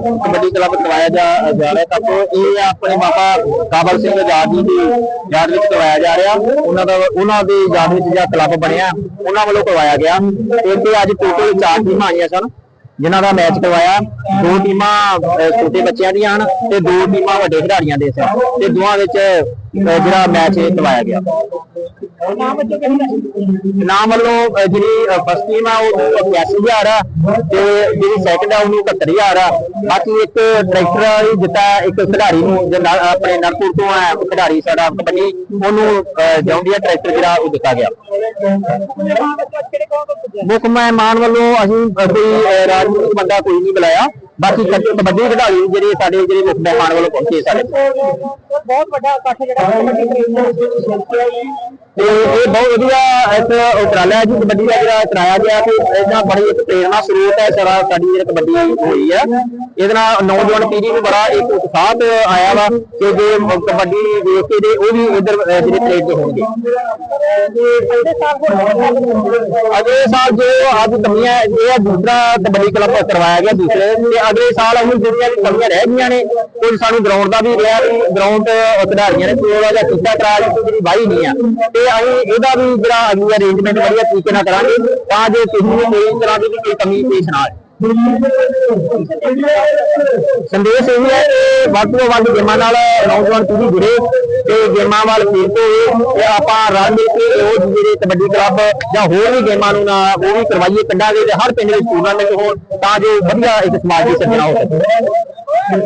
Kabaddi club ਕਰਵਾਇਆ ਜਾ ਜਾ ਰਿਹਾ ਤਾਂ ਇਹ ਆਪਣੇ ਬਾਬਾ ਕਾਬਲ ਸਿੰਘ ਆਜ਼ਾਦ ਜੀ ਦੀ ਯਾਦ ਵਿੱਚ ਕਰਵਾਇਆ ਜਾ ਰਿਹਾ। ਉਹਨਾਂ ਦਾ ਉਹਨਾਂ ਦੀ ਯਾਦ ਵਿੱਚ ਜਿਹੜਾ ਕਲੱਬ ਬਣਿਆ, ਉਹਨਾਂ ਵੱਲੋਂ ਕਰਵਾਇਆ ਗਿਆ। ਤੇ ਅੱਜ ਟੋਟਲ ਚਾਰ ਟੀਮਾਂ ਆਈਆਂ ਸਨ। ਜਿਨ੍ਹਾਂ ਦਾ ਮੈਚ ਕਰਵਾਇਆ। ਦੋ ਟੀਮਾਂ ਛੋਟੇ ਬੱਚਿਆਂ ਦੀਆਂ ਹਨ ਤੇ ਦੋ ਟੀਮਾਂ ਵੱਡੇ ਖਿਡਾਰੀਆਂ ਦੇ ਸਨ ਤੇ ਦੋਵਾਂ ਵਿੱਚ ਜਿਹੜਾ ਮੈਚ ਇਹ ਕਰਵਾਇਆ ਗਿਆ। ਨਾਮ ਵੱਲੋਂ ਜਿਹੜੀ ਫਸਟ ਟੀਮ ਆ, ਉਹ 85000 ਆ ਤੇ ਜਿਹੜੀ ਸੈਕੰਡ ਆ, ਉਹਨੂੰ 71000 ਆ। ਬਾਕੀ ਇੱਕ ਟਰੈਕਟਰ ਹੀ ਦਿੱਤਾ ਇੱਕ ਖਿਡਾਰੀ ਨੂੰ ਜੋ ਆਪਣੇ ਨਰਪੁਰ ਤੋਂ ਆ ਖਿਡਾਰੀ ਸਾਡਾ ਕਬੱਡੀ ਉਹਨੂੰ ਜੌਂਡੀਆ ਟਰੈਕਟਰ ਜਿਹੜਾ ਉਹ ਦਿੱਤਾ ਗਿਆ। ਮੁੱਖ ਮਹਿਮਾਨ ਵੱਲੋਂ ਅਸੀਂ ਕੋਈ ਰਾਜਨੀਤਿਕ ਬੰਦਾ ਕੋਈ ਨਹੀਂ ਬੁਲਾਇਆ। ਬਾਕੀ ਕਬੱਡੀ ਖਿਡਾਰੀ ਜਿਹੜੇ ਸਾਡੇ ਜਿਹੜੇ ਮੁੱਖ ਮਹਿਮਾਨ ਵੱਲੋਂ ਪਹੁੰਚੇ ਸਾਡੇ। ਬਹੁਤ ਵੱਡਾ ਇਕੱਠ ਜਿਹੜਾ ਇਹ ਬਹੁਤ ਵਧੀਆ ਇੱਕ ਉਪਰਾਲਾ ਜੀ, ਕਬੱਡੀ ਦਾ ਜਿਹੜਾ ਕਰਾਇਆ ਗਿਆ ਤੇ ਇਹਦਾ ਬੜੀ ਇੱਕ ਪ੍ਰੇਰਣਾ ਸਰੋਤ ਹੈ, ਸਾਰਾ ਸਾਡੀ ਜਿਹੜੀ ਕਬੱਡੀ ਹੋਈ ਹੈ। ਇਹਦੇ ਨਾਲ ਨੌਜਵਾਨ ਪੀੜ੍ਹੀ ਨੂੰ ਬੜਾ ਇੱਕ ਉਤਸ਼ਾਹ ਆਇਆ ਵਾ ਕਿ ਜੇ ਕਬੱਡੀ ਵੇਖ ਕੇ ਦੇ ਉਹ ਵੀ ਇਧਰ ਜਿਹੜੇ ਪ੍ਰੇਰਿਤ ਹੋਣਗੇ। ਅਗਲੇ ਸਾਲ ਜੋ ਅੱਜ ਕਮੀਆਂ, ਇਹ ਹੈ ਦੂਸਰਾ ਕਬੱਡੀ ਕਲੱਬ ਕਰਵਾਇਆ ਗਿਆ ਦੂਸਰੇ। ਤੇ ਅਗਲੇ ਸਾਲ ਅਸੀਂ ਜਿਹੜੀਆਂ ਵੀ ਕਮੀਆਂ ਰਹਿ ਗਈਆਂ ਨੇ, ਕੁਝ ਸਾਨੂੰ ਗਰਾਊਂਡ ਦਾ ਵੀ ਰਿਹਾ ਗਰਾਊਂਡ ਖਿਡਾਰੀਆਂ ਨੇ ਥੋੜਾ ਜਿਹਾ ਕੀਤਾ ਕਰਾ ਜਿਹੜੀ ਵਾਹੀ ਨਹੀਂ ਆ। ਤੇ ਅਸੀਂ ਇਹਦਾ ਵੀ ਜਿਹੜਾ ਅਗਲੀ ਅਰੇਂਜਮੈਂਟ ਵਧੀਆ ਤਰੀਕੇ ਨਾਲ ਕਰਾਂਗੇ, ਤਾਂ ਜੇ ਕਿਸੇ ਨੂੰ ਕੋਈ ਤਰ੍ਹਾਂ ਦੀ ਕੋਈ ਕਮੀ ਪੇਸ਼ ਨਾ ਆਏ ਸੰਦੇਸ਼ ਇਹ ਹੈ ਕਿ ਵੱਧ ਤੋਂ ਵੱਧ ਗੇਮਾਂ ਨਾਲ ਨੌਜਵਾਨ ਪੀੜ੍ਹੀ ਜੁੜੇ, ਤੇ ਗੇਮਾਂ ਵੱਲ ਫੇਰਦੇ ਹੋਏ ਤੇ ਆਪਾਂ ਰਲ ਮਿਲ ਕੇ ਉਹ ਜਿਹੜੇ ਕਬੱਡੀ ਕਲੱਬ ਜਾਂ ਹੋਰ ਵੀ ਗੇਮਾਂ ਨੂੰ ਨਾ, ਉਹ ਵੀ ਕਰਵਾਈਏ ਪਿੰਡਾਂ ਦੇ ਹਰ ਪਿੰਡ ਵਿੱਚ ਟੂਰਨਾਮੈਂਟ ਹੋਣ, ਤਾਂ ਜੋ ਵਧੀਆ ਇੱਕ ਸਮਾਜ ਦੀ ਸਿਰਜਣਾ ਹੋ ਸਕੇ।